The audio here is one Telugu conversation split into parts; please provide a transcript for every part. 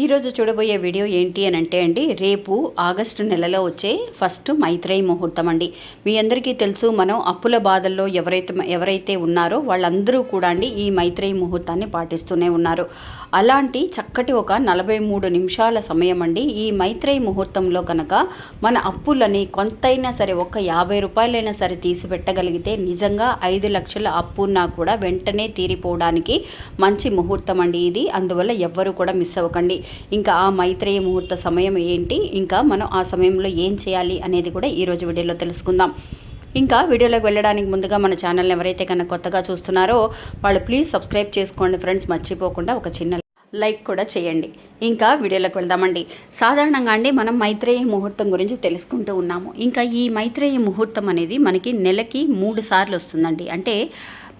ఈరోజు చూడబోయే వీడియో ఏంటి అని అంటే అండి రేపు ఆగస్టు నెలలో వచ్చే ఫస్ట్ మైత్రేయి ముహూర్తం అండి. మీ అందరికీ తెలుసు మనం అప్పుల బాధల్లో ఎవరైతే ఎవరైతే ఉన్నారో వాళ్ళందరూ కూడా అండి ఈ మైత్రేయి ముహూర్తాన్ని పాటిస్తూనే ఉన్నారు. అలాంటి చక్కటి ఒక నలభై మూడు నిమిషాల సమయం అండి. ఈ మైత్రేయి ముహూర్తంలో కనుక మన అప్పులని కొంతైనా సరే ఒక యాభై రూపాయలైనా సరే తీసి పెట్టగలిగితే నిజంగా ఐదు లక్షల అప్పున్నా కూడా వెంటనే తీరిపోవడానికి మంచి ముహూర్తం అండి ఇది. అందువల్ల ఎవ్వరూ కూడా మిస్ అవ్వకండి. ఇంకా ఆ మైత్రేయ ముహూర్త సమయం ఏంటి? ఇంకా మనం ఆ సమయంలో ఏం చేయాలి అనేది కూడా ఈరోజు వీడియోలో తెలుసుకుందాం. ఇంకా వీడియోలోకి వెళ్ళడానికి ముందుగా మన ఛానల్ని ఎవరైతే కనుక కొత్తగా చూస్తున్నారో వాళ్ళు ప్లీజ్ సబ్స్క్రైబ్ చేసుకోండి ఫ్రెండ్స్ మర్చిపోకుండా ఒక చిన్న లైక్ కూడా చేయండి. ఇంకా వీడియోలోకి వెళ్దామండి. సాధారణంగా అండి మనం మైత్రేయ ముహూర్తం గురించి తెలుసుకుంటూ ఉన్నాము. ఇంకా ఈ మైత్రేయ ముహూర్తం అనేది మనకి నెలకి మూడు సార్లు వస్తుందండి. అంటే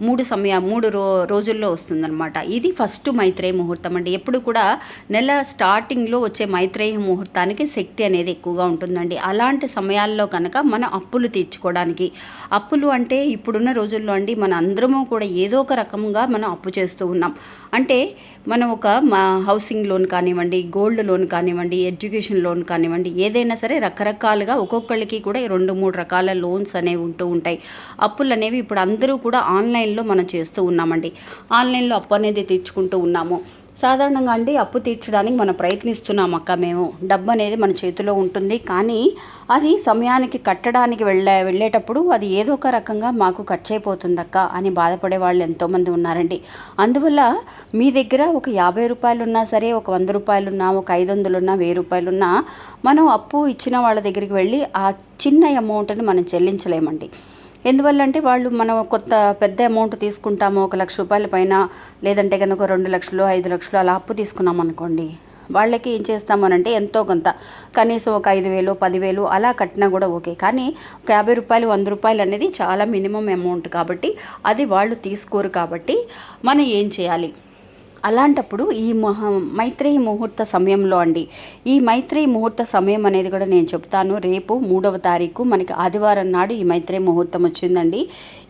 మూడు సమయ మూడు రో రోజుల్లో వస్తుందన్నమాట. ఇది ఫస్ట్ మైత్రేయ ముహూర్తం అండి. ఎప్పుడు కూడా నెల స్టార్టింగ్లో వచ్చే మైత్రేయ ముహూర్తానికి శక్తి అనేది ఎక్కువగా ఉంటుందండి. అలాంటి సమయాల్లో కనుక మన అప్పులు తీర్చుకోవడానికి అప్పులు అంటే ఇప్పుడున్న రోజుల్లో అండి మన అందరము కూడా ఏదో ఒక రకంగా మనం అప్పు చేస్తూ ఉన్నాం. అంటే మనం ఒక మా హౌసింగ్ లోన్ కానివ్వండి గోల్డ్ లోన్ కానివ్వండి ఎడ్యుకేషన్ లోన్ కానివ్వండి ఏదైనా సరే రకరకాలుగా ఒక్కొక్కళ్ళకి కూడా రెండు మూడు రకాల లోన్స్ అనేవి ఉంటూ ఉంటాయి. అప్పులు అనేవి ఇప్పుడు అందరూ కూడా ఆన్లైన్ ఆన్లైన్లో మనం చేస్తూ ఉన్నామండి. ఆన్లైన్లో అప్పు అనేది తీర్చుకుంటూ ఉన్నాము. సాధారణంగా అండి అప్పు తీర్చడానికి మనం ప్రయత్నిస్తున్నాం అక్క మేము. డబ్బు అనేది మన చేతిలో ఉంటుంది. కానీ అది సమయానికి కట్టడానికి వెళ్ళే వెళ్ళేటప్పుడు అది ఏదో ఒక రకంగా మాకు ఖర్చు అక్క అని బాధపడే వాళ్ళు ఎంతోమంది ఉన్నారండి. అందువల్ల మీ దగ్గర ఒక యాభై రూపాయలు ఉన్నా సరే ఒక వంద రూపాయలు ఉన్నా ఒక ఐదు వందలు ఉన్నా వెయ్యి రూపాయలు ఉన్నా మనం అప్పు ఇచ్చిన వాళ్ళ దగ్గరికి వెళ్ళి ఆ చిన్న అమౌంట్ని మనం చెల్లించలేమండి. ఎందువల్లంటే వాళ్ళు మనం కొత్త పెద్ద అమౌంట్ తీసుకుంటాము ఒక లక్ష రూపాయల పైన లేదంటే కనుక రెండు లక్షలు ఐదు లక్షలు అలా అప్పు తీసుకున్నాం అనుకోండి వాళ్ళకి ఏం చేస్తామనంటే ఎంతో కొంత కనీసం ఒక ఐదు వేలు పదివేలు అలా కట్టినా కూడా ఓకే. కానీ ఒక యాభై రూపాయలు వంద రూపాయలు అనేది చాలా మినిమం అమౌంట్ కాబట్టి అది వాళ్ళు తీసుకోరు కాబట్టి మనం ఏం చేయాలి? అలాంటప్పుడు ఈ మహ మైత్రేయి ముహూర్త సమయంలో అండి ఈ మైత్రేయి ముహూర్త సమయం అనేది కూడా నేను చెప్తాను. రేపు మూడవ తారీఖు మనకి ఆదివారం నాడు ఈ మైత్రేయి ముహూర్తం వచ్చిందండి.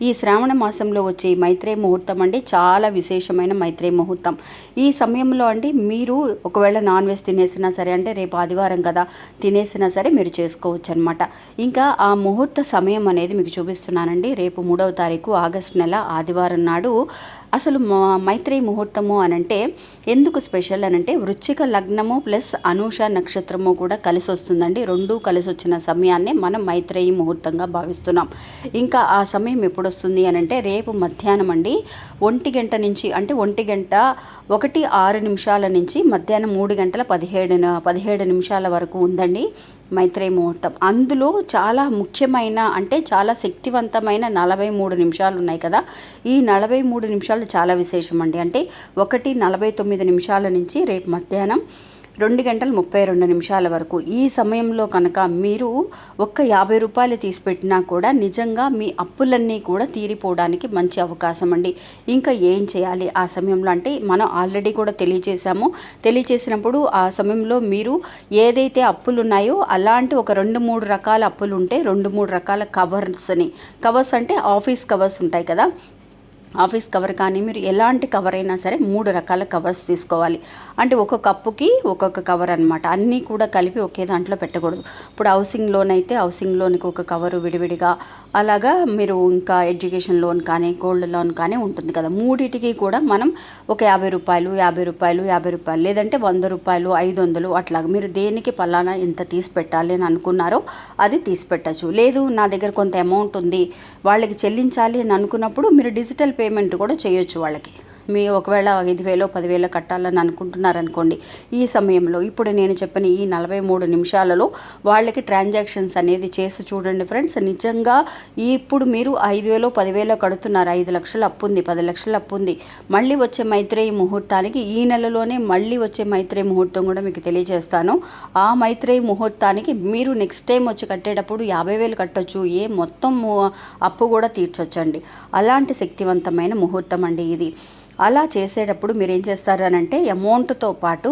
ఈ శ్రావణ మాసంలో వచ్చే ఈ మైత్రేయి ముహూర్తం అండి చాలా విశేషమైన మైత్రేయి ముహూర్తం. ఈ సమయంలో అండి మీరు ఒకవేళ నాన్ వెజ్ తినేసినా సరే అంటే రేపు ఆదివారం కదా తినేసినా సరే మీరు చేసుకోవచ్చు అనమాట ఇంకా ఆ ముహూర్త సమయం అనేది మీకు చూపిస్తున్నానండి. రేపు మూడవ తారీఖు ఆగస్టు నెల ఆదివారం నాడు అసలు మైత్రేయి ముహూర్తము అని అంటే ఎందుకు స్పెషల్ అని అంటే వృచ్చిక లగ్నము ప్లస్ అనూష నక్షత్రము కూడా కలిసి వస్తుందండి. రెండు కలిసి వచ్చిన సమయాన్ని మనం మైత్రేయి ముహూర్తంగా భావిస్తున్నాం. ఇంకా ఆ సమయం ఎప్పుడు వస్తుంది అని అంటే రేపు మధ్యాహ్నం అండి. ఒంటి గంట నుంచి అంటే ఒంటి గంట ఒకటి ఆరు నిమిషాల నుంచి మధ్యాహ్నం మూడు గంటల పదిహేడు పదిహేడు నిమిషాల వరకు ఉందండి మైత్రేయ ముహూర్తం. అందులో చాలా ముఖ్యమైన అంటే చాలా శక్తివంతమైన నలభై మూడు నిమిషాలు ఉన్నాయి కదా. ఈ నలభై మూడు నిమిషాలు చాలా విశేషం అండి. అంటే ఒకటి నలభై తొమ్మిది నిమిషాల నుంచి రేపు మధ్యాహ్నం రెండు గంటల ముప్పై రెండు నిమిషాల వరకు. ఈ సమయంలో కనుక మీరు ఒక్క యాభై రూపాయలు తీసి పెట్టినా కూడా నిజంగా మీ అప్పులన్నీ కూడా తీరిపోవడానికి మంచి అవకాశం అండి. ఇంకా ఏం చేయాలి? ఆ సమయంలో అంటే మనం ఆల్రెడీ కూడా తెలియచేసాము తెలియచేసినప్పుడు ఆ సమయంలో మీరు ఏదైతే అప్పులు ఉన్నాయో అలాంటి ఒక రెండు మూడు రకాల అప్పులు ఉంటే రెండు మూడు రకాల కవర్స్ని. కవర్స్ అంటే ఆఫీస్ కవర్స్ ఉంటాయి కదా. ఆఫీస్ కవర్ కానీ మీరు ఎలాంటి కవర్ అయినా సరే మూడు రకాల కవర్స్ తీసుకోవాలి. అంటే ఒక కప్పుకి ఒక్కొక్క కవర్ అనమాట అన్నీ కూడా కలిపి ఒకే దాంట్లో పెట్టకూడదు. ఇప్పుడు హౌసింగ్ లోన్ అయితే హౌసింగ్ లోన్కి ఒక కవరు విడివిడిగా అలాగా మీరు ఇంకా ఎడ్యుకేషన్ లోన్ కానీ గోల్డ్ లోన్ కానీ ఉంటుంది కదా. మూడింటికి కూడా మనం ఒక యాభై రూపాయలు యాభై రూపాయలు యాభై రూపాయలు లేదంటే వంద రూపాయలు ఐదు వందలు అట్లాగా మీరు దేనికి పలానా ఎంత తీసి పెట్టాలి అని అనుకున్నారో అది తీసి పెట్టచ్చు. లేదు నా దగ్గర కొంత అమౌంట్ ఉంది వాళ్ళకి చెల్లించాలి అని అనుకున్నప్పుడు మీరు డిజిటల్ పేమెంట్ కూడా చేయొచ్చు వాళ్ళకి. మీ ఒకవేళ ఐదు వేలో పదివేలో కట్టాలని అనుకుంటున్నారనుకోండి ఈ సమయంలో ఇప్పుడు నేను చెప్పిన ఈ నలభై మూడు నిమిషాలలో వాళ్ళకి ట్రాన్సాక్షన్స్ అనేది చేసి చూడండి ఫ్రెండ్స్. నిజంగా ఇప్పుడు మీరు ఐదు వేలో పదివేలో కడుతున్నారు. ఐదు లక్షలు అప్పు ఉంది పది లక్షలు అప్పు ఉంది. మళ్ళీ వచ్చే మైత్రేయి ముహూర్తానికి ఈ నెలలోనే మళ్ళీ వచ్చే మైత్రేయి ముహూర్తం కూడా మీకు తెలియజేస్తాను. ఆ మైత్రేయి ముహూర్తానికి మీరు నెక్స్ట్ టైం వచ్చి కట్టేటప్పుడు యాభై వేలు కట్టొచ్చు. ఏ మొత్తం అప్పు కూడా తీర్చొచ్చండి. అలాంటి శక్తివంతమైన ముహూర్తం అండి ఇది. అలా చేసేటప్పుడు మీరు ఏం చేస్తారనంటే అమౌంట్తో పాటు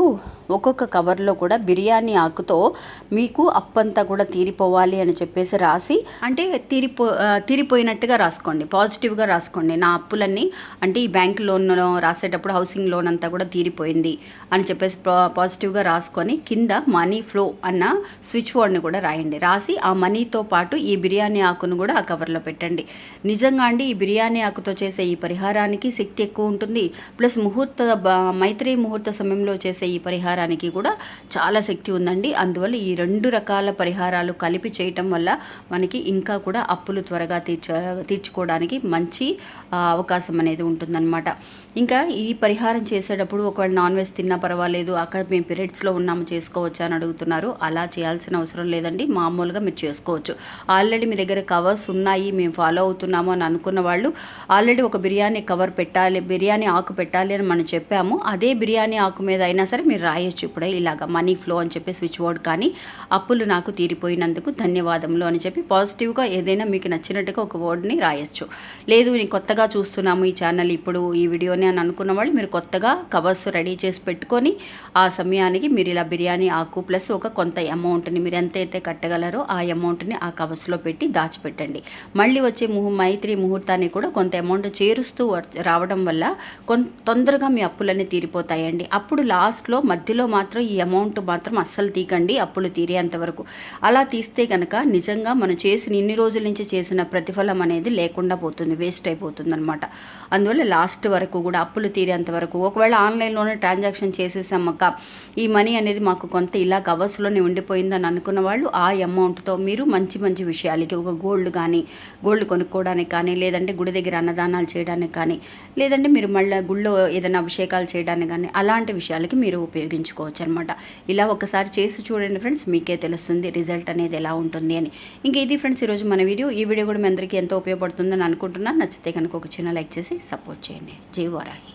ఒక్కొక్క కవర్లో కూడా బిర్యానీ ఆకుతో మీకు అప్పంతా కూడా తీరిపోవాలి అని చెప్పేసి రాసి అంటే తీరిపో తీరిపోయినట్టుగా రాసుకోండి. పాజిటివ్గా రాసుకోండి. నా అప్పులన్నీ అంటే ఈ బ్యాంక్ లోన్ రాసేటప్పుడు హౌసింగ్ లోన్ అంతా కూడా తీరిపోయింది అని చెప్పేసి పా- పాజిటివ్గా రాసుకొని కింద మనీ ఫ్లో అన్న స్విచ్ బోర్డ్ని కూడా రాయండి. రాసి ఆ మనీతో పాటు ఈ బిర్యానీ ఆకును కూడా ఆ కవర్లో పెట్టండి. నిజంగా అండి ఈ బిర్యానీ ఆకుతో చేసే ఈ పరిహారానికి శక్తి ఎక్కువ ఉంటుంది. ప్లస్ ముహూర్త మైత్రి ముహూర్త సమయంలో చేసే ఈ పరిహారం పరిహారానికి కూడా చాలా శక్తి ఉందండి. అందువల్ల ఈ రెండు రకాల పరిహారాలు కలిపి చేయటం వల్ల మనకి ఇంకా కూడా అప్పులు త్వరగా తీర్చ తీర్చుకోవడానికి మంచి అవకాశం అనేది ఉంటుందన్నమాట. ఇంకా ఈ పరిహారం చేసేటప్పుడు ఒకవేళ నాన్ వెజ్ తిన్నా పర్వాలేదు అక్కడ మేము పీరియడ్స్లో ఉన్నాము చేసుకోవచ్చా అని అడుగుతున్నారు. అలా చేయాల్సిన అవసరం లేదండి. మామూలుగా మీరు చేసుకోవచ్చు. ఆల్రెడీ మీ దగ్గర కవర్స్ ఉన్నాయి మేము ఫాలో అవుతున్నాము అని అనుకున్న వాళ్ళు ఆల్రెడీ ఒక బిర్యానీ కవర్ పెట్టాలి బిర్యానీ ఆకు పెట్టాలి అని మనం చెప్పాము. అదే బిర్యానీ ఆకు మీద అయినా సరే మీరు రాయొచ్చు ఇప్పుడే ఇలాగ మనీ ఫ్లో అని చెప్పి స్విచ్ బోర్డ్ కానీ అప్పులు నాకు తీరిపోయినందుకు ధన్యవాదములు అని చెప్పి పాజిటివ్గా ఏదైనా మీకు నచ్చినట్టుగా ఒక వర్డ్ని రాయొచ్చు. లేదు నేను కొత్తగా చూస్తున్నాము ఈ ఛానల్ ఇప్పుడు ఈ వీడియోని అని అనుకున్న వాళ్ళు మీరు కొత్తగా కవర్స్ రెడీ చేసి పెట్టుకొని ఆ సమయానికి మీరు ఇలా బిర్యానీ ఆకు ప్లస్ ఒక కొంత అమౌంట్ని మీరు ఎంత అయితే కట్టగలరో ఆ అమౌంట్ని ఆ కవర్స్లో పెట్టి దాచిపెట్టండి. మళ్ళీ వచ్చే ముహు మైత్రి ముహూర్తాన్ని కూడా కొంత అమౌంట్ చేరుస్తూ రావడం వల్ల కొంత తొందరగా మీ అప్పులన్నీ తీరిపోతాయండి. అప్పుడు లాస్ట్లో మధ్యలో మాత్రం ఈ అమౌంట్ మాత్రం అస్సలు తీకండి అప్పులు తీరేంత వరకు. అలా తీస్తే కనుక నిజంగా మనం చేసిన ఇన్ని రోజుల నుంచి చేసిన ప్రతిఫలం అనేది లేకుండా పోతుంది వేస్ట్ అయిపోతుంది అనమాట అందువల్ల లాస్ట్ వరకు కూడా అప్పులు తీరేంత వరకు ఒకవేళ ఆన్లైన్లోనే ట్రాన్సాక్షన్ చేసేసామక్క ఈ మనీ అనేది మాకు కొంత ఇలా కవర్స్లోనే ఉండిపోయిందని అనుకున్న వాళ్ళు ఆ అమౌంట్తో మీరు మంచి మంచి విషయాలకి ఒక గోల్డ్ కానీ గోల్డ్ కొనుక్కోవడానికి కానీ లేదంటే గుడి దగ్గర అన్నదానాలు చేయడానికి కానీ లేదంటే మీరు మళ్ళీ గుళ్ళో ఏదైనా అభిషేకాలు చేయడానికి కానీ అలాంటి విషయాలకి మీరు ఉపయోగించుకోవచ్చు అనమాట ఇలా ఒకసారి చేసి చూడండి ఫ్రెండ్స్ మీకే తెలుస్తుంది రిజల్ట్ అనేది ఎలా ఉంటుంది అని. ఇంకా ఇది ఫ్రెండ్స్ ఈరోజు మన వీడియో. ఈ వీడియో కూడా మీ అందరికీ ఎంతో ఉపయోగపడుతుందని అనుకుంటున్నాను. నచ్చితే కనుక ఒక చిన్న లైక్ చేసి సపోర్ట్ చేయండి. జై వారాహి.